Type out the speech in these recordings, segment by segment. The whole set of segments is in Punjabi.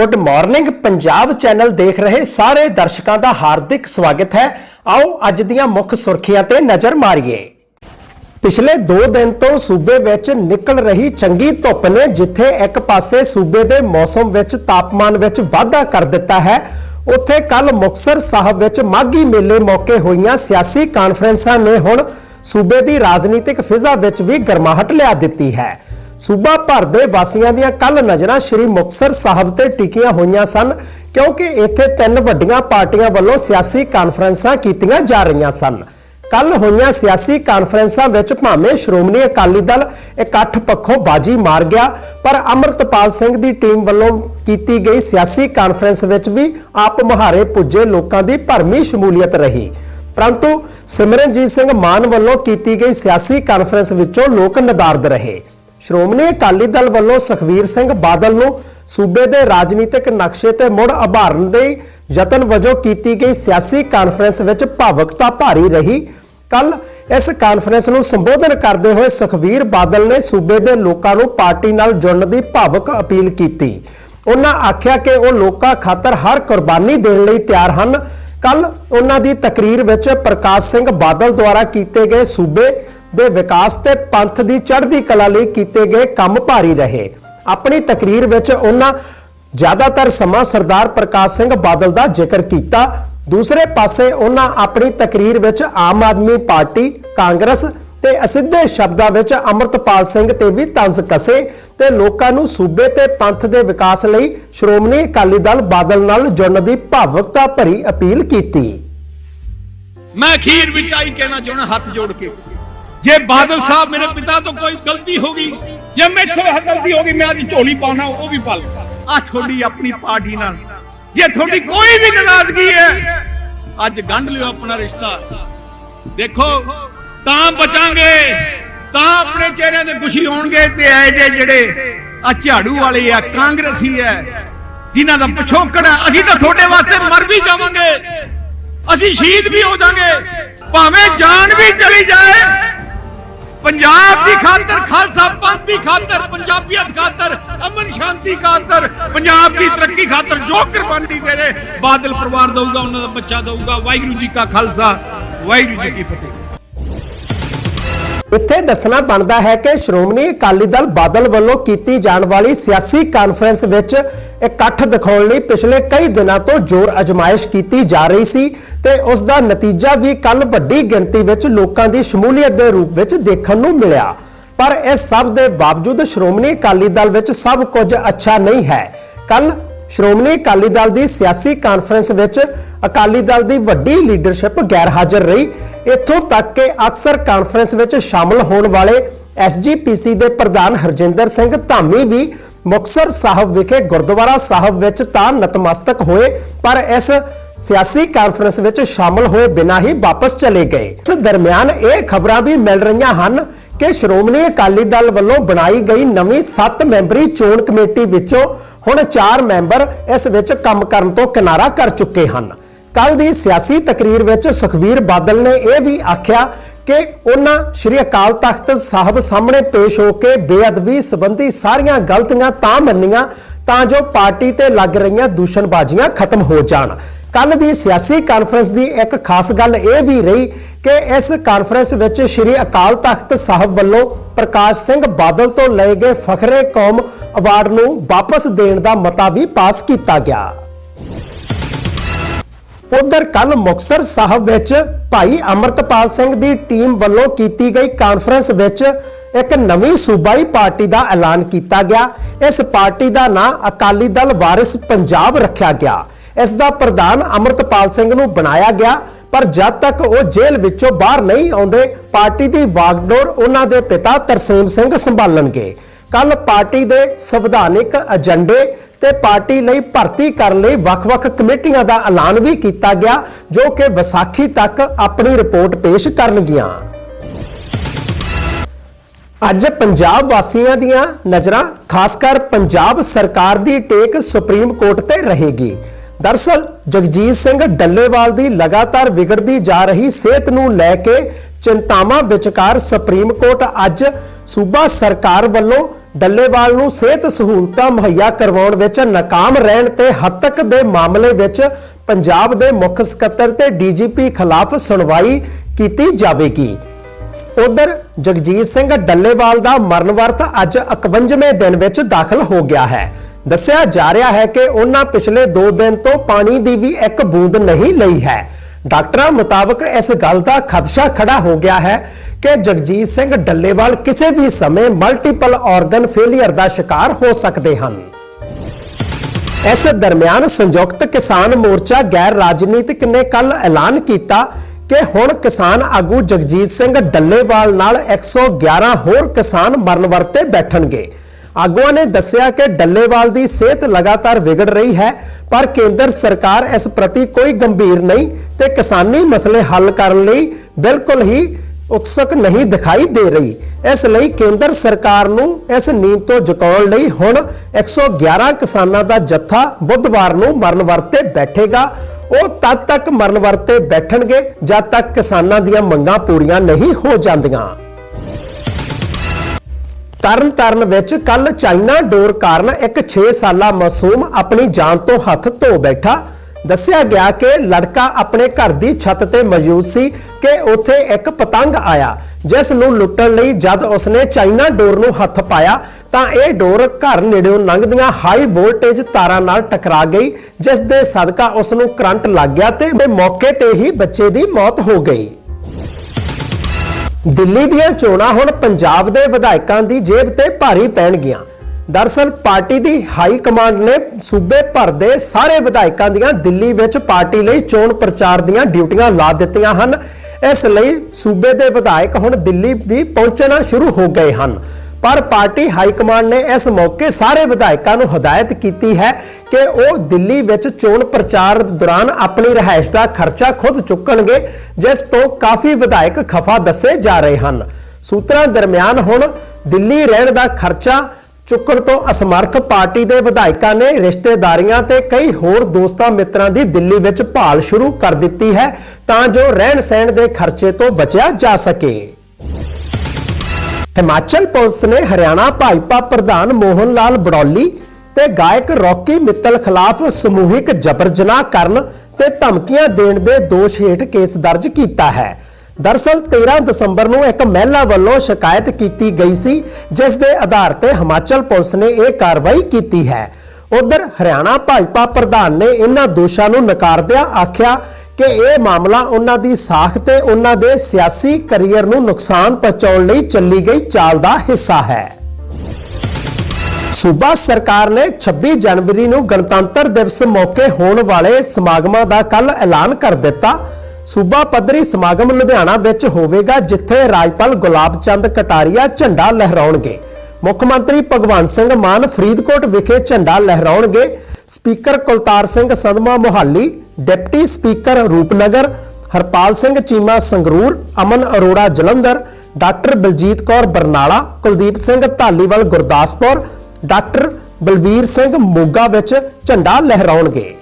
ਗੁੱਡ ਮਾਰਨਿੰਗ ਪੰਜਾਬ ਚੈਨਲ ਦੇਖ ਰਹੇ ਸਾਰੇ ਦਰਸ਼ਕਾਂ ਦਾ ਹਾਰਦਿਕ ਸਵਾਗਤ ਹੈ। ਆਓ ਅੱਜ ਦੀਆਂ ਮੁੱਖ ਸੁਰਖੀਆਂ ਤੇ ਨਜ਼ਰ ਮਾਰੀਏ। ਪਿਛਲੇ 2 ਦਿਨ ਤੋਂ ਸੂਬੇ ਵਿੱਚ ਨਿਕਲ ਰਹੀ ਚੰਗੀ ਧੁੱਪ ਨੇ ਜਿੱਥੇ ਇੱਕ ਪਾਸੇ ਸੂਬੇ ਦੇ ਮੌਸਮ ਵਿੱਚ ਤਾਪਮਾਨ ਵਿੱਚ ਵਾਧਾ ਕਰ ਦਿੱਤਾ ਹੈ, ਉੱਥੇ ਕੱਲ ਮੁਕਤਸਰ ਸਾਹਿਬ ਵਿੱਚ ਮਾਘੀ ਮੇਲੇ ਮੌਕੇ ਹੋਈਆਂ ਸਿਆਸੀ ਕਾਨਫਰੰਸਾਂ ਨੇ ਹੁਣ ਸੂਬੇ ਦੀ ਰਾਜਨੀਤਿਕ ਫਿਜ਼ਾ ਵਿੱਚ ਵੀ ਗਰਮਾਹਟ ਲਿਆ ਦਿੱਤੀ ਹੈ। ਸੂਬਾ ਭਰ ਦੇ ਵਾਸੀਆਂ ਦੀਆਂ ਕੱਲ ਨਜ਼ਰਾਂ ਸ੍ਰੀ ਮੁਕਤਸਰ ਸਾਹਿਬ ਤੇ ਟਿਕੀਆਂ ਹੋਈਆਂ ਸਨ, ਕਿਉਂਕਿ ਇੱਥੇ ਤਿੰਨ ਵੱਡੀਆਂ ਪਾਰਟੀਆਂ ਵੱਲੋਂ ਸਿਆਸੀ ਕਾਨਫਰੰਸਾਂ ਕੀਤੀਆਂ ਜਾ ਰਹੀਆਂ ਸਨ। ਕੱਲ ਹੋਈਆਂ ਸਿਆਸੀ ਕਾਨਫਰੰਸਾਂ ਵਿੱਚ ਭਾਵੇਂ ਸ਼੍ਰੋਮਣੀ ਅਕਾਲੀ ਦਲ ਇਕੱਠ ਪੱਖੋਂ ਬਾਜੀ ਮਾਰ ਗਿਆ, ਪਰ ਅਮਰਤਪਾਲ ਸਿੰਘ ਦੀ ਟੀਮ ਵੱਲੋਂ ਕੀਤੀ ਗਈ ਸਿਆਸੀ ਕਾਨਫਰੰਸ ਵਿੱਚ ਵੀ ਆਪ ਮੁਹਾਰੇ ਪੁੱਜੇ ਲੋਕਾਂ ਦੀ ਭਰਮੀ ਸ਼ਮੂਲੀਅਤ ਰਹੀ। ਪਰੰਤੂ ਸਿਮਰਨਜੀਤ ਸਿੰਘ ਮਾਨ ਵੱਲੋਂ ਕੀਤੀ ਗਈ ਸਿਆਸੀ ਕਾਨਫਰੰਸ ਵਿੱਚੋਂ ਲੋਕ ਨਦਾਰਦ ਰਹੇ। ਸ਼੍ਰੋਮਣੀ ਅਕਾਲੀ ਦਲ ਵੱਲੋਂ ਸੁਖਵੀਰ ਸਿੰਘ ਬਾਦਲ ਨੂੰ ਸੂਬੇ ਦੇ ਰਾਜਨੀਤਿਕ ਨਕਸ਼ੇ ਤੇ ਮੁੜ ਉਭਾਰਨ ਦੇ ਯਤਨ ਵਜੋਂ ਕੀਤੀ ਗਈ ਸਿਆਸੀ ਕਾਨਫਰੰਸ ਵਿੱਚ ਭਾਵੁਕਤਾ ਭਾਰੀ ਰਹੀ। ਕੱਲ ਇਸ ਕਾਨਫਰੰਸ ਨੂੰ ਸੰਬੋਧਨ ਕਰਦੇ ਹੋਏ ਸੁਖਵੀਰ ਬਾਦਲ ਨੇ ਸੂਬੇ ਦੇ ਲੋਕਾਂ ਨੂੰ ਪਾਰਟੀ ਨਾਲ ਜੁੜਨ ਦੀ ਭਾਵਕ ਅਪੀਲ ਕੀਤੀ। ਉਹਨਾਂ ਆਖਿਆ ਕਿ ਉਹ ਲੋਕਾਂ ਖਾਤਰ ਹਰ ਕੁਰਬਾਨੀ ਦੇਣ ਲਈ ਤਿਆਰ ਹਨ। ਕੱਲ ਉਹਨਾਂ ਦੀ ਤਕਰੀਰ ਵਿੱਚ ਪ੍ਰਕਾਸ਼ ਸਿੰਘ ਬਾਦਲ ਦੁਆਰਾ ਕੀਤੇ ਗਏ ਸੂਬੇ ਦੇ ਵਿਕਾਸ ਤੇ ਪੰਥ ਦੀ ਚੜ੍ਹਦੀ ਕਲਾ ਲਈ ਕੀਤੇ ਗਏ ਕੰਮ ਭਾਰੀ ਰਹੇ। ਆਪਣੀ ਤਕਰੀਰ ਵਿੱਚ ਉਹਨਾਂ ਜ਼ਿਆਦਾਤਰ ਸਮਾਂ ਸਰਦਾਰ ਪ੍ਰਕਾਸ਼ ਸਿੰਘ ਬਾਦਲ ਦਾ ਜ਼ਿਕਰ ਕੀਤਾ। ਦੂਸਰੇ ਪਾਸੇ ਉਹਨਾਂ ਆਪਣੀ ਤਕਰੀਰ ਵਿੱਚ ਆਮ ਆਦਮੀ ਪਾਰਟੀ, ਕਾਂਗਰਸ ਤੇ ਅਸਿੱਧੇ ਸ਼ਬਦਾਂ ਵਿੱਚ ਅਮਰਤਪਾਲ ਸਿੰਘ ਤੇ ਵੀ ਤੰਜ਼ ਕਸੇ ਤੇ ਲੋਕਾਂ ਨੂੰ ਸੂਬੇ ਤੇ ਪੰਥ ਦੇ ਵਿਕਾਸ ਲਈ ਸ਼੍ਰੋਮਣੀ ਅਕਾਲੀ ਦਲ ਬਾਦਲ ਨਾਲ ਜੁੜਨ ਦੀ ਭਾਵੁਕਤਾ ਭਰੀ ਅਪੀਲ ਕੀਤੀ। ਮੈਂ ਅਖੀਰ ਵਿੱਚ ਆਈ ਕਹਿਣਾ ਚਾਹਣਾ ਹੱਥ ਜੋੜ ਕੇ। ਜੇ ਬਾਦਲ ਸਾਹਿਬ ਮੇਰੇ ਪਿਤਾ ਤੋਂ ਕੋਈ ਗਲਤੀ ਹੋ ਗਈ, ਜੇ ਮੈਥੋਂ ਗਲਤੀ ਹੋ ਗਈ, ਮੈਂ ਅੱਜ ਝੋਲੀ ਪਾਉਣਾ, ਉਹ ਵੀ ਪਾ ਲਵਾਂ ਆ ਤੁਹਾਡੀ ਆਪਣੀ ਪਾਰਟੀ ਨਾਲ। ਜੇ ਤੁਹਾਡੀ ਕੋਈ ਵੀ ਨਾਰਾਜ਼ਗੀ ਹੈ, ਅੱਜ ਗੰਢ ਲਿਓ ਆਪਣਾ ਰਿਸ਼ਤਾ। ਦੇਖੋ, ਤਾਂ ਬਚਾਂਗੇ, ਤਾਂ ਆਪਣੇ ਚਿਹਰਿਆਂ ਤੇ ਖੁਸ਼ੀ ਹੋਣਗੇ ਤੇ ਐ ਜੇ ਜਿਹੜੇ ਆ ਝਾੜੂ ਵਾਲੇ ਆ, ਕਾਂਗਰਸੀ ਐ ਜਿਨ੍ਹਾਂ ਦਾ ਪਿਛੋਕੜ ਹੈ, ਅਸੀਂ ਤਾਂ ਤੁਹਾਡੇ ਵਾਸਤੇ ਮਰ ਵੀ ਜਾਵਾਂਗੇ। ਅਸੀਂ ਸ਼ਹੀਦ ਵੀ ਹੋ ਜਾਾਂਗੇ ਭਾਵੇਂ ਜਾਨ ਵੀ ਚਲੀ ਜਾਏ ਪੰਜਾਬ ਦੀ ਖਾਤਰ, ਖਾਲਸਾ ਪੰਥ ਦੀ ਖਾਤਰ, ਪੰਜਾਬੀਅਤ ਖਾਤਰ, ਅਮਨ ਸ਼ਾਂਤੀ ਖਾਤਰ, ਪੰਜਾਬ ਦੀ ਤਰੱਕੀ ਖਾਤਰ ਜੋ ਕੁਰਬਾਨੀ ਦੇ ਰਹੇ, ਬਾਦਲ ਪਰਿਵਾਰ ਦਊਗਾ, ਉਹਨਾਂ ਦਾ ਬੱਚਾ ਦਊਗਾ, ਵਾਹਿਗੁਰੂ ਜੀ ਕਾ ਖਾਲਸਾ, ਵਾਹਿਗੁਰੂ ਜੀ ਕੀ ਫਤਿਹ। ਇੱਥੇ ਦੱਸਣਾ ਬਣਦਾ ਹੈ ਕਿ ਸ਼੍ਰੋਮਣੀ ਅਕਾਲੀ ਦਲ ਬਾਦਲ ਵੱਲੋਂ ਕੀਤੀ ਜਾਣ ਵਾਲੀ ਸਿਆਸੀ ਕਾਨਫਰੰਸ ਵਿੱਚ ਇਕੱਠ ਦਿਖਾਉਣ ਲਈ ਪਿਛਲੇ ਕਈ ਦਿਨਾਂ ਤੋਂ ਜ਼ੋਰ ਅਜਮਾਇਸ਼ ਕੀਤੀ ਜਾ ਰਹੀ ਸੀ ਤੇ ਉਸ ਦਾ ਨਤੀਜਾ ਵੀ ਕੱਲ ਵੱਡੀ ਗਿਣਤੀ ਵਿੱਚ ਲੋਕਾਂ ਦੀ ਸ਼ਮੂਲੀਅਤ ਦੇ ਰੂਪ ਵਿੱਚ ਦੇਖਣ ਨੂੰ ਮਿਲਿਆ। ਪਰ ਇਸ ਸਭ ਦੇ ਬਾਵਜੂਦ ਸ਼੍ਰੋਮਣੀ ਅਕਾਲੀ ਦਲ ਵਿੱਚ ਸਭ ਕੁਝ ਅੱਛਾ ਨਹੀਂ ਹੈ। ਕੱਲ ਸ਼੍ਰੋਮਣੀ ਅਕਾਲੀ ਦਲ ਦੀ ਸਿਆਸੀ ਕਾਨਫਰੰਸ ਵਿੱਚ ਅਕਾਲੀ ਦਲ ਦੀ ਵੱਡੀ ਲੀਡਰਸ਼ਿਪ ਗੈਰ ਹਾਜ਼ਰ ਰਹੀ। ਇੱਥੋਂ ਤੱਕ ਕਿ ਅਕਸਰ ਕਾਨਫਰੰਸ ਵਿੱਚ ਸ਼ਾਮਲ ਹੋਣ ਵਾਲੇ ਐਸਜੀਪੀਸੀ ਦੇ ਪ੍ਰਧਾਨ ਹਰਜਿੰਦਰ ਸਿੰਘ ਧਾਮੀ ਵੀ ਮੁਕਤਸਰ ਸਾਹਿਬ ਵਿਖੇ ਗੁਰਦੁਆਰਾ ਸਾਹਿਬ ਵਿੱਚ ਤਾਂ ਨਤਮਸਤਕ ਹੋਏ, ਪਰ ਇਸ ਸਿਆਸੀ ਕਾਨਫਰੰਸ ਵਿੱਚ ਸ਼ਾਮਲ ਹੋਏ ਬਿਨਾਂ ਹੀ ਵਾਪਸ ਚਲੇ ਗਏ। ਇਸ ਦਰਮਿਆਨ ਇਹ ਖਬਰਾਂ ਵੀ ਮਿਲ ਰਹੀਆਂ ਹਨ ਕਿ ਸ਼੍ਰੋਮਣੀ ਅਕਾਲੀ ਦਲ ਵੱਲੋਂ ਬਣਾਈ ਗਈ ਨਵੀਂ 7 ਮੈਂਬਰੀ ਚੋਣ ਕਮੇਟੀ ਵਿੱਚੋਂ ਹੁਣ 4 ਮੈਂਬਰ ਇਸ ਵਿੱਚ ਕੰਮ ਕਰਨ ਤੋਂ ਕਿਨਾਰਾ ਕਰ ਚੁੱਕੇ ਹਨ। ਕੱਲ ਦੀ ਸਿਆਸੀ ਤਕਰੀਰ ਵਿੱਚ ਸੁਖਵੀਰ ਬਾਦਲ ਨੇ ਇਹ ਵੀ ਆਖਿਆ ਕਿ ਉਹਨਾਂ ਸ਼੍ਰੀ ਅਕਾਲ ਤਖਤ ਸਾਹਿਬ ਸਾਹਮਣੇ ਪੇਸ਼ ਹੋ ਕੇ ਬੇਅਦਬੀ ਸੰਬੰਧੀ ਸਾਰੀਆਂ ਗਲਤੀਆਂ ਤਾਂ ਮੰਨੀਆਂ ਤਾਂ ਜੋ ਪਾਰਟੀ ਤੇ ਲੱਗ ਰਹੀਆਂ ਦੂਸ਼ਣਬਾਜ਼ੀਆਂ ਖਤਮ ਹੋ ਜਾਣ। ਕੱਲ ਦੀ ਸਿਆਸੀ ਕਾਨਫਰੰਸ ਦੀ ਇੱਕ ਖਾਸ ਗੱਲ ਇਹ ਵੀ ਰਹੀ ਕਿ ਇਸ ਕਾਨਫਰੰਸ ਵਿੱਚ ਸ਼੍ਰੀ ਅਕਾਲ ਤਖਤ ਸਾਹਿਬ ਵੱਲੋਂ ਪ੍ਰਕਾਸ਼ ਸਿੰਘ ਬਾਦਲ ਤੋਂ ਲਏ ਗਏ ਫਖਰੇ ਕੌਮ ਅਵਾਰਡ ਨੂੰ ਵਾਪਸ ਦੇਣ ਦਾ ਮਤਾ ਵੀ ਪਾਸ ਕੀਤਾ ਗਿਆ। ਉਧਰ ਕੱਲ ਮੁਕਤਸਰ ਸਾਹਿਬ ਵਿੱਚ ਭਾਈ ਅਮਰਤਪਾਲ ਸਿੰਘ ਦੀ ਟੀਮ ਵੱਲੋਂ ਕੀਤੀ ਗਈ ਕਾਨਫਰੰਸ ਵਿੱਚ ਇੱਕ ਨਵੀਂ ਸੂਬਾਈ ਪਾਰਟੀ ਦਾ ਐਲਾਨ ਕੀਤਾ ਗਿਆ। ਇਸ ਪਾਰਟੀ ਦਾ ਨਾਂ ਅਕਾਲੀ ਦਲ ਵਾਰਿਸ ਪੰਜਾਬ ਰੱਖਿਆ ਗਿਆ। ਇਸ ਦਾ ਪ੍ਰਧਾਨ ਅਮਰਤਪਾਲ ਸਿੰਘ ਨੂੰ ਬਣਾਇਆ ਗਿਆ, ਪਰ ਜਦ ਤੱਕ ਉਹ ਜੇਲ੍ਹ ਵਿੱਚੋਂ ਬਾਹਰ ਨਹੀਂ ਆਉਂਦੇ, ਪਾਰਟੀ ਦੀ ਵਾਗਡੋਰ ਉਹਨਾਂ ਦੇ ਪਿਤਾ ਤਰਸੇਮ ਸਿੰਘ ਸੰਭਾਲਣਗੇ। ਕੱਲ ਪਾਰਟੀ ਦੇ ਸੰਵਿਧਾਨਿਕ ਏਜੰਡੇ ਤੇ ਪਾਰਟੀ ਲਈ ਭਰਤੀ ਕਰਨ ਲਈ ਵੱਖ-ਵੱਖ ਕਮੇਟੀਆਂ ਦਾ ਐਲਾਨ ਵੀ ਕੀਤਾ ਗਿਆ, ਜੋ ਕਿ ਵਿਸਾਖੀ ਤੱਕ ਆਪਣੀ ਰਿਪੋਰਟ ਪੇਸ਼ ਕਰਨਗੀਆਂ। ਅੱਜ ਪੰਜਾਬ ਵਾਸੀਆਂ ਦੀਆਂ ਨਜ਼ਰਾਂ, ਖਾਸ ਕਰ ਪੰਜਾਬ ਸਰਕਾਰ ਦੀ ਟੇਕ ਸੁਪਰੀਮ ਕੋਰਟ ਤੇ ਰਹੇਗੀ। ਦਰਸਲ ਜਗਜੀਤ ਸਿੰਘ ਡੱਲੇਵਾਲ ਦੀ ਲਗਾਤਾਰ ਵਿਗੜਦੀ ਜਾ ਰਹੀ ਸਿਹਤ ਨੂੰ ਲੈ ਕੇ ਚਿੰਤਾਵਾਂ ਵਿਚਕਾਰ ਸੁਪਰੀਮ ਕੋਰਟ ਅੱਜ ਸੂਬਾ ਸਰਕਾਰ ਵੱਲੋਂ ਡੱਲੇਵਾਲ ਨੂੰ ਸਿਹਤ ਸਹੂਲਤਾਂ ਮੁਹੱਈਆ ਕਰਵਾਉਣ ਵਿੱਚ ਨਾਕਾਮ ਰਹਿਣ ਤੇ ਹੱਤਕ ਦੇ ਮਾਮਲੇ ਵਿੱਚ ਪੰਜਾਬ ਦੇ ਮੁੱਖ ਸਕੱਤਰ ਤੇ ਡੀਜੀਪੀ ਖਿਲਾਫ ਸੁਣਵਾਈ ਕੀਤੀ ਜਾਵੇਗੀ। ਉਧਰ ਜਗਜੀਤ ਸਿੰਘ ਡੱਲੇਵਾਲ ਦਾ ਮਰਨ ਵਰਤ ਅੱਜ 51ਵੇਂ ਦਿਨ ਵਿੱਚ ਦਾਖਲ ਹੋ ਗਿਆ ਹੈ। ਦੱਸਿਆ ਜਾ ਰਿਹਾ ਹੈ ਕਿ ਉਹਨਾਂ ਪਿਛਲੇ 2 ਦਿਨ ਤੋਂ ਪਾਣੀ ਦੀ ਵੀ ਇੱਕ ਬੂੰਦ ਨਹੀਂ ਲਈ ਹੈ। ਡਾਕਟਰਾਂ ਮੁਤਾਬਕ ਇਸ ਗੱਲ ਦਾ ਖਦਸ਼ਾ ਖੜਾ ਹੋ ਗਿਆ ਹੈ ਕਿ ਜਗਜੀਤ ਸਿੰਘ ਡੱਲੇਵਾਲ ਕਿਸੇ ਵੀ ਸਮੇਂ ਮਲਟੀਪਲ ਆਰਗਨ ਫੇਲਿਅਰ ਦਾ ਸ਼ਿਕਾਰ ਹੋ ਸਕਦੇ ਹਨ। ਇਸ ਦਰਮਿਆਨ ਸੰਯੁਕਤ ਕਿਸਾਨ ਮੋਰਚਾ ਗੈਰ ਰਾਜਨੀਤਿਕ ਨੇ ਕੱਲ ਐਲਾਨ ਕੀਤਾ ਕਿ ਹੁਣ ਕਿਸਾਨ ਆਗੂ ਜਗਜੀਤ ਸਿੰਘ ਡੱਲੇਵਾਲ ਨਾਲ 111 ਹੋਰ ਕਿਸਾਨ ਮਰਨ ਵਰਤੇ ਬੈਠਣਗੇ। ਆਗੂਆਂ ਨੇ ਦੱਸਿਆ ਕਿ ਡੱਲੇਵਾਲ ਦੀ ਸਿਹਤ ਲਗਾਤਾਰ ਵਿਗੜ ਰਹੀ ਹੈ, ਪਰ ਕੇਂਦਰ ਸਰਕਾਰ ਇਸ ਪ੍ਰਤੀ ਕੋਈ ਗੰਭੀਰ ਨਹੀਂ ਤੇ ਕਿਸਾਨੀ ਮਸਲੇ ਹੱਲ ਕਰਨ ਲਈ ਬਿਲਕੁਲ ਹੀ ਉਤਸੁਕ ਨਹੀਂ ਦਿਖਾਈ ਦੇ ਰਹੀ। ਇਸ ਲਈ ਕੇਂਦਰ ਸਰਕਾਰ ਨੂੰ ਇਸ ਨੀਂਦ ਤੋਂ ਜਗਾਉਣ ਲਈ ਹੁਣ 111 ਕਿਸਾਨਾਂ ਦਾ ਜੱਥਾ ਬੁੱਧਵਾਰ ਨੂੰ ਮਰਨ ਵਰਤੇ ਬੈਠੇਗਾ। ਉਹ ਤਦ ਤੱਕ ਮਰਨ ਵਰਤੇ ਬੈਠਣਗੇ ਜਦ ਤੱਕ ਕਿਸਾਨਾਂ ਦੀਆਂ ਮੰਗਾਂ ਪੂਰੀਆਂ ਨਹੀਂ ਹੋ ਜਾਂਦੀਆਂ। ਤਰਨ ਤਾਰਨ ਵਿੱਚ ਕੱਲ ਚਾਈਨਾ ਡੋਰ ਕਾਰਨ ਇੱਕ 6 ਸਾਲਾ ਮਾਸੂਮ ਆਪਣੀ ਜਾਨ ਤੋਂ ਹੱਥ ਧੋ ਬੈਠਾ। ਦੱਸਿਆ ਗਿਆ ਕਿ ਲੜਕਾ ਆਪਣੇ ਘਰ ਦੀ ਛੱਤ ਤੇ ਮੌਜੂਦ ਸੀ ਕਿ ਉੱਥੇ ਇੱਕ ਪਤੰਗ ਆਇਆ, ਜਿਸ ਨੂੰ ਲੁੱਟਣ ਲਈ ਜਦ ਉਸਨੇ ਚਾਈਨਾ ਡੋਰ ਨੂੰ ਹੱਥ ਪਾਇਆ ਤਾਂ ਇਹ ਡੋਰ ਘਰ ਨੇੜਿਓਂ ਲੰਘਦੀਆਂ ਹਾਈ ਵੋਲਟੇਜ ਤਾਰਾਂ ਨਾਲ ਟਕਰਾ ਗਈ, ਜਿਸ ਦੇ ਸਦਕਾ ਉਸ ਨੂੰ ਕਰੰਟ ਲੱਗ ਗਿਆ ਤੇ ਮੌਕੇ ਤੇ ਹੀ ਬੱਚੇ ਦੀ ਮੌਤ ਹੋ ਗਈ। ਦਿੱਲੀ ਦੀਆਂ ਚੋਣਾਂ ਹੁਣ ਪੰਜਾਬ ਦੇ ਵਿਧਾਇਕਾਂ ਦੀ ਜੇਬ ਤੇ ਭਾਰੀ ਪੈਣਗੀਆਂ। ਦਰਸਲ ਪਾਰਟੀ ਦੀ ਹਾਈ ਕਮਾਂਡ ਨੇ ਸੂਬੇ ਭਰ ਦੇ ਸਾਰੇ ਵਿਧਾਇਕਾਂ ਦੀਆਂ ਦਿੱਲੀ ਵਿੱਚ ਪਾਰਟੀ ਲਈ ਚੋਣ ਪ੍ਰਚਾਰ ਦੀਆਂ ਡਿਊਟੀਆਂ ਲਾ ਦਿੱਤੀਆਂ ਹਨ। ਇਸ ਲਈ ਸੂਬੇ ਦੇ ਵਿਧਾਇਕ ਹੁਣ ਦਿੱਲੀ ਵੀ ਪਹੁੰਚਣਾ ਸ਼ੁਰੂ ਹੋ ਗਏ ਹਨ। ਪਰ ਪਾਰਟੀ ਹਾਈ ਕਮਾਂਡ ਨੇ ਇਸ ਮੌਕੇ ਸਾਰੇ ਵਿਧਾਇਕਾਂ ਨੂੰ ਹਦਾਇਤ ਕੀਤੀ ਹੈ ਕਿ ਉਹ ਦਿੱਲੀ ਵਿੱਚ ਚੋਣ ਪ੍ਰਚਾਰ ਦੌਰਾਨ ਆਪਣੀ ਰਿਹਾਇਸ਼ ਦਾ ਖਰਚਾ ਖੁਦ ਚੁੱਕਣਗੇ, ਜਿਸ ਤੋਂ ਕਾਫੀ ਵਿਧਾਇਕ ਖਫਾ ਦੱਸੇ ਜਾ ਰਹੇ ਹਨ। ਸੂਤਰਾਂ ਦਰਮਿਆਨ ਹੁਣ ਦਿੱਲੀ ਰਹਿਣ ਦਾ ਖਰਚਾ ਚੁੱਕਣ ਤੋਂ ਅਸਮਰਥ ਪਾਰਟੀ ਦੇ ਵਿਧਾਇਕਾਂ ਨੇ ਰਿਸ਼ਤੇਦਾਰੀਆਂ ਤੇ ਕਈ ਹੋਰ ਦੋਸਤਾਂ ਮਿੱਤਰਾਂ ਦੀ ਦਿੱਲੀ ਵਿੱਚ ਭਾਲ ਸ਼ੁਰੂ ਕਰ ਦਿੱਤੀ ਹੈ ਤਾਂ ਜੋ ਰਹਿਣ ਸਹਿਣ ਦੇ ਖਰਚੇ ਤੋਂ ਬਚਿਆ ਜਾ ਸਕੇ। ਹਿਮਾਚਲ ਪੁਲਿਸ ਨੇ ਹਰਿਆਣਾ ਭਾਜਪਾ ਪ੍ਰਧਾਨ ਮੋਹਨ ਲਾਲ ਬੜੌਲੀ ਤੇ ਗਾਇਕ ਰੌਕੀ ਮਿੱਤਲ ਖਿਲਾਫ ਸਮੂਹਿਕ ਜਬਰ ਜਨਾਹ ਕਰਨ ਤੇ ਧਮਕੀਆਂ ਦੇਣ ਦੇ ਦੋਸ਼ ਹੇਠ ਕੇਸ ਦਰਜ ਕੀਤਾ ਹੈ। ਦਰਸਲ 13 ਦਸੰਬਰ ਨੂੰ ਇੱਕ ਮਹਿਲਾ ਵੱਲੋਂ ਸ਼ਿਕਾਇਤ ਕੀਤੀ ਗਈ ਸੀ, ਜਿਸ ਦੇ ਆਧਾਰ ਤੇ ਹਿਮਾਚਲ ਪੁਲਿਸ ਨੇ ਇਹ ਕਾਰਵਾਈ ਕੀਤੀ ਹੈ। ਉਧਰ ਹਰਿਆਣਾ ਭਾਜਪਾ ਪ੍ਰਧਾਨ ਨੇ ਇਹਨਾਂ ਦੋਸ਼ਾਂ ਨੂੰ ਨਕਾਰਦਿਆਂ ਆਖਿਆ ਕਿ ਇਹ ਮਾਮਲਾ ਉਹਨਾਂ ਦੀ ਸਾਖ ਤੇ ਉਹਨਾਂ ਦੇ ਸਿਆਸੀ ਕੈਰੀਅਰ ਨੂੰ ਨੁਕਸਾਨ ਪਹੁੰਚਾਉਣ ਲਈ ਚੱਲੀ ਗਈ ਚਾਲ ਦਾ ਹਿੱਸਾ ਹੈ। ਸੂਬਾ ਸਰਕਾਰ ਨੇ 26 ਜਨਵਰੀ ਨੂੰ ਗਣਤੰਤਰ ਦਿਵਸ ਮੌਕੇ ਹੋਣ ਵਾਲੇ ਸਮਾਗਮਾਂ ਦਾ ਕੱਲ ਐਲਾਨ ਕਰ ਦਿੱਤਾ। ਸੂਬਾ ਪੱਧਰੀ ਸਮਾਗਮ ਲੁਧਿਆਣਾ ਵਿੱਚ ਹੋਵੇਗਾ, ਜਿੱਥੇ ਰਾਜਪਾਲ ਗੁਲਾਬ ਚੰਦ ਕਟਾਰੀਆ ਝੰਡਾ ਲਹਿਰਾਉਣਗੇ। ਮੁੱਖ ਮੰਤਰੀ ਭਗਵੰਤ ਸਿੰਘ ਮਾਨ ਫਰੀਦਕੋਟ ਵਿਖੇ ਝੰਡਾ ਲਹਿਰਾਉਣਗੇ। Speaker Kultar Singh Sandhwan Mohali, deputy speaker Rupnagar, Harpal Singh Cheema Sangrur, Aman Arora Jalandhar, doctor Baljit Kaur Barnala, Kuldeep Singh Dhaliwal Gurdaspur, doctor Balbir Singh Moga ਵਿੱਚ ਝੰਡਾ ਲਹਿਰਾਉਣਗੇ।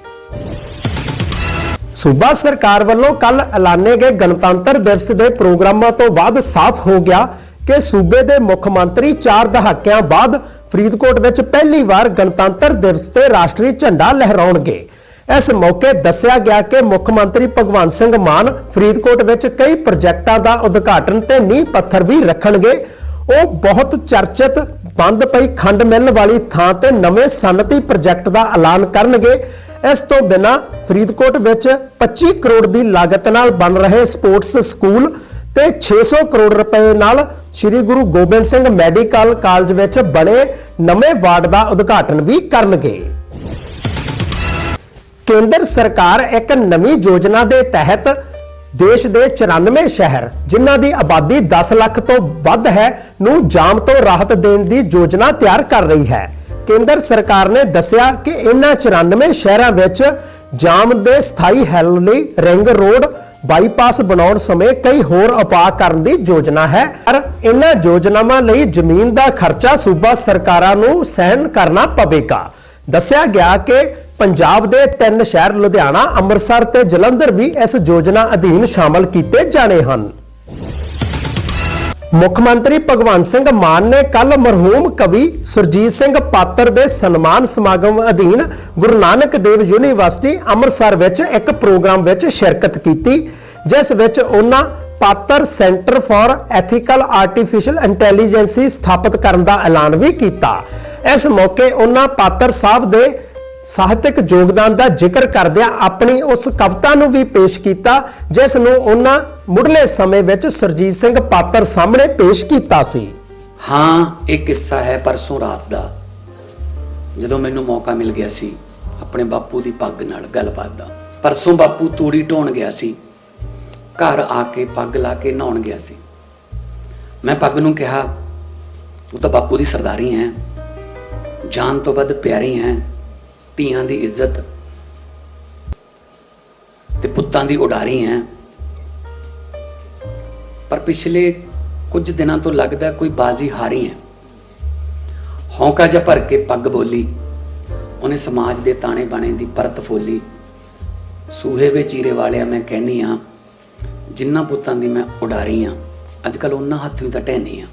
ਸੂਬਾ ਸਰਕਾਰ ਵੱਲੋਂ ਕੱਲ ਐਲਾਨੇ ਗਏ ਗਣਤੰਤਰ ਦਿਵਸ ਦੇ ਪ੍ਰੋਗਰਾਮਾਂ ਤੋਂ ਬਾਅਦ ਸਾਫ਼ ਹੋ ਗਿਆ ਕਿ ਸੂਬੇ ਦੇ ਮੁੱਖ ਮੰਤਰੀ ਚਾਰ ਦਹਾਕਿਆਂ ਬਾਅਦ ਫਰੀਦਕੋਟ ਵਿੱਚ ਪਹਿਲੀ ਵਾਰ ਗਣਤੰਤਰ ਦਿਵਸ ਤੇ ਰਾਸ਼ਟਰੀ ਝੰਡਾ ਲਹਿਰਾਉਣਗੇ। ਇਸ ਮੌਕੇ ਦੱਸਿਆ ਗਿਆ ਕਿ ਮੁੱਖ ਮੰਤਰੀ ਭਗਵੰਤ ਸਿੰਘ ਮਾਨ ਫਰੀਦਕੋਟ ਵਿੱਚ ਕਈ ਪ੍ਰੋਜੈਕਟਾਂ ਦਾ ਉਦਘਾਟਨ ਤੇ ਨੀਂਹ ਪੱਥਰ ਵੀ ਰੱਖਣਗੇ। ਉਹ ਬਹੁਤ ਚਰਚਿਤ ਬੰਦ ਪਈ ਖੰਡ ਮਿਲਣ ਵਾਲੀ ਥਾਂ ਤੇ ਨਵੇਂ ਸਨਅਤੀ ਪ੍ਰੋਜੈਕਟ ਦਾ ਐਲਾਨ ਕਰਨਗੇ। ਇਸ ਤੋਂ ਬਿਨਾ ਫਰੀਦਕੋਟ ਵਿੱਚ 25 ਕਰੋੜ ਦੀ ਲਾਗਤ ਨਾਲ ਬਣ ਰਹੇ ਸਪੋਰਟਸ ਸਕੂਲ ਤੇ 600 ਕਰੋੜ ਰੁਪਏ ਨਾਲ ਸ੍ਰੀ ਗੁਰੂ ਗੋਬਿੰਦ ਸਿੰਘ ਮੈਡੀਕਲ ਕਾਲਜ ਵਿੱਚ ਬਣੇ ਨਵੇਂ ਵਾਰਡ ਦਾ ਉਦਘਾਟਨ ਵੀ ਕਰਨਗੇ। ਕੇਂਦਰ ਸਰਕਾਰ ਇੱਕ ਨਵੀਂ ਯੋਜਨਾ ਦੇ ਤਹਿਤ ਦੇਸ਼ ਦੇ 94 ਸ਼ਹਿਰ, ਜਿਨ੍ਹਾਂ ਦੀ ਆਬਾਦੀ 10 ਲੱਖ ਤੋਂ ਵੱਧ ਹੈ, ਨੂੰ ਜਾਮ ਤੋਂ ਰਾਹਤ ਦੇਣ ਦੀ ਯੋਜਨਾ ਤਿਆਰ ਕਰ ਰਹੀ ਹੈ। ਕੇਂਦਰ ਸਰਕਾਰ ਨੇ ਦੱਸਿਆ ਕਿ ਇਨ੍ਹਾਂ 94 ਸ਼ਹਿਰਾਂ ਵਿੱਚ ਜਾਮ ਦੇ ਸਥਾਈ ਹੱਲ ਲਈ ਰਿੰਗ ਰੋਡ ਬਾਈਪਾਸ ਬਣਾਉਣ ਸਮੇਂ ਕਈ ਹੋਰ ਉਪਾਅ ਕਰਨ ਦੀ ਯੋਜਨਾ ਹੈ। ਪਰ ਇਹਨਾਂ ਯੋਜਨਾਵਾਂ ਲਈ ਜ਼ਮੀਨ ਦਾ ਖਰਚਾ ਸੂਬਾ ਸਰਕਾਰਾਂ ਨੂੰ ਸਹਿਣ ਕਰਨਾ ਪਵੇਗਾ। ਦੱਸਿਆ ਗਿਆ ਕਿ ਪੰਜਾਬ ਦੇ ਤਿੰਨ ਸ਼ਹਿਰ ਲੁਧਿਆਣਾ, ਅੰਮ੍ਰਿਤਸਰ ਤੇ ਜਲੰਧਰ ਵੀ ਇਸ ਯੋਜਨਾ ਅਧੀਨ ਸ਼ਾਮਲ ਕੀਤੇ ਜਾਣੇ ਹਨ। ਮੁੱਖ ਮੰਤਰੀ ਭਗਵੰਤ ਸਿੰਘ ਮਾਨ ਨੇ ਕੱਲ ਮਰਹੂਮ ਕਵੀ ਸੁਰਜੀਤ ਸਿੰਘ ਪਾਤਰ ਦੇ ਸਨਮਾਨ ਸਮਾਗਮ ਅਧੀਨ ਗੁਰੂ ਨਾਨਕ ਦੇਵ ਯੂਨੀਵਰਸਿਟੀ ਅੰਮ੍ਰਿਤਸਰ ਵਿੱਚ ਇੱਕ ਪ੍ਰੋਗਰਾਮ ਵਿੱਚ ਸ਼ਿਰਕਤ ਕੀਤੀ, ਜਿਸ ਵਿੱਚ ਉਹਨਾਂ ਪਾਤਰ centre for ethical artificial intelligence ਸਥਾਪਿਤ ਕਰਨ ਦਾ ਐਲਾਨ ਵੀ ਕੀਤਾ। ਇਸ ਮੌਕੇ ਉਹਨਾਂ ਪਾਤਰ ਸਾਹਿਬ ਦੇ ਸਾਹਿਤਿਕ ਯੋਗਦਾਨ ਦਾ ਜ਼ਿਕਰ ਕਰਦਿਆਂ ਆਪਣੀ ਉਸ ਕਵਿਤਾ ਨੂੰ ਵੀ ਪੇਸ਼ ਕੀਤਾ, ਜਿਸ ਨੂੰ ਉਹਨਾਂ ਮੁੱਢਲੇ ਸਮੇਂ ਵਿੱਚ ਸਰਜੀਤ ਸਿੰਘ ਪਾਤਰ ਸਾਹਮਣੇ ਪੇਸ਼ ਕੀਤਾ ਸੀ। ਹਾਂ, ਇਹ ਕਿੱਸਾ ਹੈ ਪਰਸੋਂ ਰਾਤ ਦਾ। ਜਦੋਂ ਮੈਨੂੰ ਮੌਕਾ ਮਿਲ ਗਿਆ ਸੀ, ਆਪਣੇ ਬਾਪੂ ਦੀ ਪੱਗ ਨਾਲ ਗੱਲਬਾਤ ਦਾ। ਪਰਸੋਂ ਬਾਪੂ ਤੂੜੀ ਢੋਣ ਗਿਆ ਸੀ। ਘਰ ਆ ਕੇ ਪੱਗ ਲਾ ਕੇ ਨਹਾਉਣ ਗਿਆ ਸੀ। ਮੈਂ ਪੱਗ ਨੂੰ ਕਿਹਾ, ਤੂੰ ਤਾਂ ਬਾਪੂ ਦੀ ਸਰਦਾਰੀ ਹੈ। ਜਾਨ ਤੋਂ ਵੱਧ ਪਿਆਰੀ ਹੈ। ਧੀਆਂ ਦੀ ਇੱਜ਼ਤ ਤੇ ਪੁੱਤਾਂ ਦੀ ਉਡਾਰੀ ਹੈ। ਪਰ ਪਿਛਲੇ ਕੁਝ ਦਿਨਾਂ ਤੋਂ ਲੱਗਦਾ ਕੋਈ ਬਾਜ਼ੀ ਹਾਰੀ ਹੈ। ਹੌਂਕਾ ਜਿਹਾ ਭਰ ਕੇ ਪੱਗ ਬੋਲੀ, ਉਹਨੇ ਸਮਾਜ ਦੇ ਤਾਣੇ ਬਾਣੇ ਦੀ ਪਰਤ ਫੋਲੀ। ਸੂਹੇ ਵੇ ਚੀਰੇ ਵਾਲਿਆ ਮੈਂ ਕਹਿਨੀ ਆ, ਜਿੰਨਾ ਪੁੱਤਾਂ ਦੀ ਮੈਂ ਉਡਾਰੀ ਆ, ਅੱਜ ਕੱਲ ਉਹਨਾਂ ਹੱਥੋਂ ਵੀ ਤਾਂ ਢਹਿਨੀ ਆ।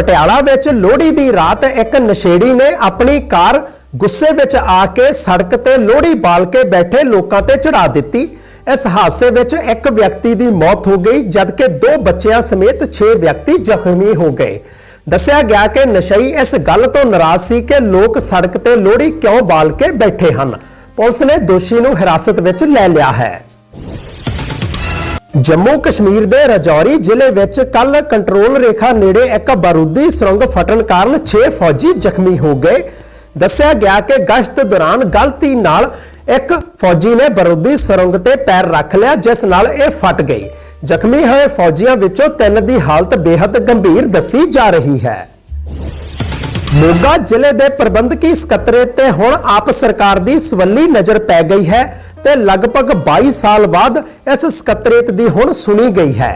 ਪਟਿਆਲਾ ਵਿੱਚ ਲੋਹੜੀ ਦੀ ਰਾਤ ਇੱਕ ਨਸ਼ੇੜੀ ਨੇ ਆਪਣੀ ਕਾਰ ਗੁੱਸੇ ਵਿੱਚ ਆ ਕੇ ਸੜਕ ਤੇ ਲੋਹੜੀ ਬਾਲ ਕੇ ਬੈਠੇ ਲੋਕਾਂ ਤੇ ਚੜਾ ਦਿੱਤੀ। ਇਸ ਹਾਦਸੇ ਵਿੱਚ ਇੱਕ ਵਿਅਕਤੀ ਦੀ ਮੌਤ ਹੋ ਗਈ, ਜਦਕਿ ਦੋ ਬੱਚਿਆਂ ਸਮੇਤ 6 ਵਿਅਕਤੀ ਜ਼ਖਮੀ ਹੋ ਗਏ। ਦੱਸਿਆ ਗਿਆ ਕਿ ਨਸ਼ਈ ਇਸ ਗੱਲ ਤੋਂ ਨਾਰਾਜ਼ ਸੀ ਕਿ ਲੋਕ ਸੜਕ ਤੇ ਲੋਹੜੀ ਕਿਉਂ ਬਾਲ ਕੇ ਬੈਠੇ ਹਨ। ਪੁਲਿਸ ਨੇ ਦੋਸ਼ੀ ਨੂੰ ਹਿਰਾਸਤ ਵਿੱਚ ਲੈ ਲਿਆ ਹੈ। ਜੰਮੂ ਕਸ਼ਮੀਰ ਦੇ ਰਾਜੌਰੀ ਜ਼ਿਲ੍ਹੇ ਵਿੱਚ ਕੱਲ ਕੰਟਰੋਲ ਰੇਖਾ ਨੇੜੇ ਇੱਕ ਬਾਰੂਦੀ ਸੁਰੰਗ ਫਟਣ ਕਾਰਨ 6 ਫੌਜੀ ਜ਼ਖਮੀ ਹੋ ਗਏ। ਦੱਸਿਆ ਗਿਆ ਕਿ ਗਸ਼ਤ ਦੌਰਾਨ ਗਲਤੀ ਨਾਲ ਇੱਕ ਫੌਜੀ ਨੇ ਬਾਰੂਦੀ ਸੁਰੰਗ ਤੇ ਪੈਰ ਰੱਖ ਲਿਆ, ਜਿਸ ਨਾਲ ਇਹ ਫਟ ਗਈ। ਜ਼ਖਮੀ ਹੋਏ ਫੌਜੀਆਂ ਵਿੱਚੋਂ ਤਿੰਨ ਦੀ ਹਾਲਤ ਬੇहद ਗੰਭੀਰ ਦੱਸੀ ਜਾ ਰਹੀ ਹੈ। ਮੋਗਾ ਜ਼ਿਲ੍ਹੇ ਦੇ ਪ੍ਰਬੰਧਕੀ ਸਕੱਤਰੇਤ ਤੇ ਹੁਣ ਆਪ ਸਰਕਾਰ ਦੀ ਸਵੱਲੀ ਨਜ਼ਰ ਪੈ ਗਈ ਹੈ ਤੇ ਲਗਭਗ 22 ਸਾਲ ਬਾਅਦ ਇਸ ਸਕੱਤਰੇਤ ਦੀ ਹੁਣ ਸੁਣੀ ਗਈ ਹੈ।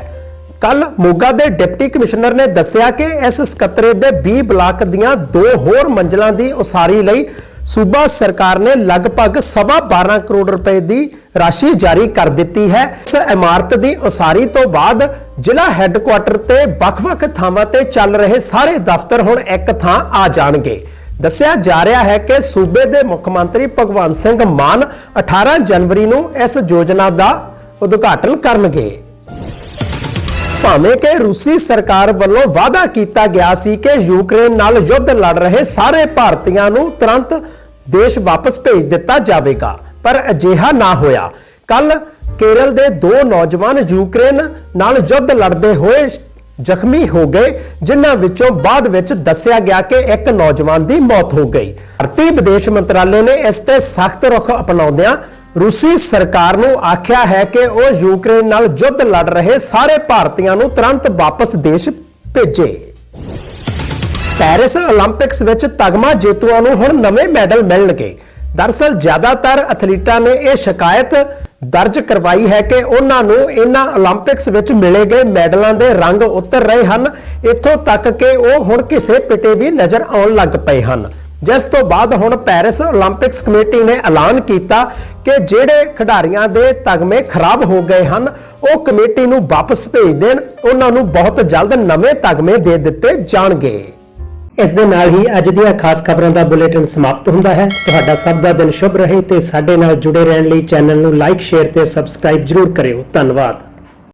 ਕੱਲ ਮੋਗਾ ਦੇ ਡਿਪਟੀ ਕਮਿਸ਼ਨਰ ਨੇ ਦੱਸਿਆ ਕਿ ਇਸ ਸਕੱਤਰੇਤ ਦੇ 20 ਬਲਾਕ ਦੀਆਂ ਦੋ ਹੋਰ ਮੰਜ਼ਲਾਂ ਦੀ ਉਸਾਰੀ ਲਈ ਸੂਬਾ ਸਰਕਾਰ ਨੇ ਲਗਭਗ ਸਵਾ 12 ਕਰੋੜ ਰੁਪਏ ਦੀ ਰਾਸ਼ੀ ਜਾਰੀ ਕਰ ਦਿੱਤੀ ਹੈ। ਇਸ ਇਮਾਰਤ ਦੀ ਉਸਾਰੀ ਤੋਂ ਬਾਅਦ ਜ਼ਿਲ੍ਹਾ ਹੈੱਡਕੁਆਟਰ ਤੇ ਵੱਖ-ਵੱਖ ਥਾਵਾਂ ਤੇ ਚੱਲ ਰਹੇ ਸਾਰੇ ਦਫ਼ਤਰ ਹੁਣ ਇੱਕ ਥਾਂ ਆ ਜਾਣਗੇ। ਦੱਸਿਆ ਜਾ ਰਿਹਾ ਹੈ ਕਿ ਸੂਬੇ ਦੇ ਮੁੱਖ ਮੰਤਰੀ ਭਗਵੰਤ ਸਿੰਘ ਮਾਨ 18 ਜਨਵਰੀ ਨੂੰ ਇਸ ਯੋਜਨਾ ਦਾ ਉਦਘਾਟਨ ਕਰਨਗੇ। ਭਾਵੇਂ ਕਿ ਰੂਸੀ ਸਰਕਾਰ ਵੱਲੋਂ ਵਾਅਦਾ ਕੀਤਾ ਗਿਆ ਸੀ ਕਿ ਯੂਕਰੇਨ ਨਾਲ ਯੁੱਧ ਲੜ ਰਹੇ ਸਾਰੇ ਭਾਰਤੀਆਂ ਨੂੰ ਤੁਰੰਤ ਦੇਸ਼ ਵਾਪਸ ਭੇਜ ਦਿੱਤਾ ਜਾਵੇਗਾ, ਪਰ ਅਜਿਹਾ ਨਾ ਹੋਇਆ। ਕੱਲ ਕੇਰਲ ਦੇ ਦੋ ਨੌਜਵਾਨ ਯੂਕਰੇਨ ਨਾਲ ਯੁੱਧ ਲੜਦੇ ਹੋਏ ਜ਼ਖਮੀ ਹੋ ਗਏ, ਜਿਨ੍ਹਾਂ ਵਿੱਚੋਂ ਬਾਅਦ ਵਿੱਚ ਦੱਸਿਆ ਗਿਆ ਕਿ ਇੱਕ ਨੌਜਵਾਨ ਦੀ ਮੌਤ ਹੋ ਗਈ। ਭਾਰਤੀ ਵਿਦੇਸ਼ ਮੰਤਰਾਲੇ ਨੇ ਇਸ ਤੇ ਸਖਤ ਰੁਖ ਅਪਣਾਉਂਦਿਆਂ ਰੂਸੀ ਸਰਕਾਰ ਨੂੰ ਆਖਿਆ ਹੈ ਕਿ ਉਹ ਯੂਕਰੇਨ ਨਾਲ ਯੁੱਧ ਲੜ ਰਹੇ ਸਾਰੇ ਭਾਰਤੀਆਂ ਨੂੰ ਤੁਰੰਤ ਵਾਪਸ ਦੇਸ਼ ਭੇਜੇ। ਪੈਰਿਸ 올림픽ਸ ਵਿੱਚ ਤਗਮਾ ਜੇਤੂਆਂ ਨੂੰ ਹੁਣ ਨਵੇਂ ਮੈਡਲ ਮਿਲਣਗੇ। ਦਰਸਲ ਜ਼ਿਆਦਾਤਰ ਐਥਲੀਟਾਂ ਨੇ ਇਹ ਸ਼ਿਕਾਇਤ ਦਰਜ ਕਰਵਾਈ ਹੈ ਕਿ ਉਹਨਾਂ ਨੂੰ ਇਹਨਾਂ 올림픽ਸ ਵਿੱਚ ਮਿਲੇ ਗਏ ਮੈਡਲਾਂ ਦੇ ਰੰਗ ਉਤਰ ਰਹੇ ਹਨ। ਇੱਥੋਂ ਤੱਕ ਕਿ ਉਹ ਹੁਣ ਕਿਸੇ ਪਿਟੇ ਵੀ ਨਜ਼ਰ ਆਉਣ ਲੱਗ ਪਏ ਹਨ। ਜਿਸ ਤੋਂ ਬਾਅਦ ਹੁਣ ਪੈਰਿਸ 올림픽ਸ ਕਮੇਟੀ ਨੇ ਐਲਾਨ ਕੀਤਾ ਕਿ ਜਿਹੜੇ ਖਿਡਾਰੀਆਂ ਦੇ ਤਗਮੇ ਖਰਾਬ ਹੋ ਗਏ ਹਨ, ਉਹ ਕਮੇਟੀ ਨੂੰ ਵਾਪਸ ਭੇਜ ਦੇਣ। ਉਹਨਾਂ ਨੂੰ ਬਹੁਤ ਜਲਦ ਨਵੇਂ ਤਗਮੇ ਦੇ ਦਿੱਤੇ ਜਾਣਗੇ। ਇਸ ਦੇ ਨਾਲ ਹੀ ਅੱਜ ਦੀਆਂ ਖਾਸ ਖਬਰਾਂ ਦਾ ਬੁਲੇਟਿਨ ਸਮਾਪਤ ਹੁੰਦਾ ਹੈ। ਤੁਹਾਡਾ ਸਭ ਦਾ ਦਿਨ ਸ਼ੁਭ ਰਹੇ ਤੇ ਸਾਡੇ ਨਾਲ ਜੁੜੇ ਰਹਿਣ ਲਈ ਚੈਨਲ ਨੂੰ ਲਾਈਕ, ਸ਼ੇਅਰ ਤੇ ਸਬਸਕ੍ਰਾਈਬ ਜ਼ਰੂਰ ਕਰਿਓ। ਧੰਨਵਾਦ।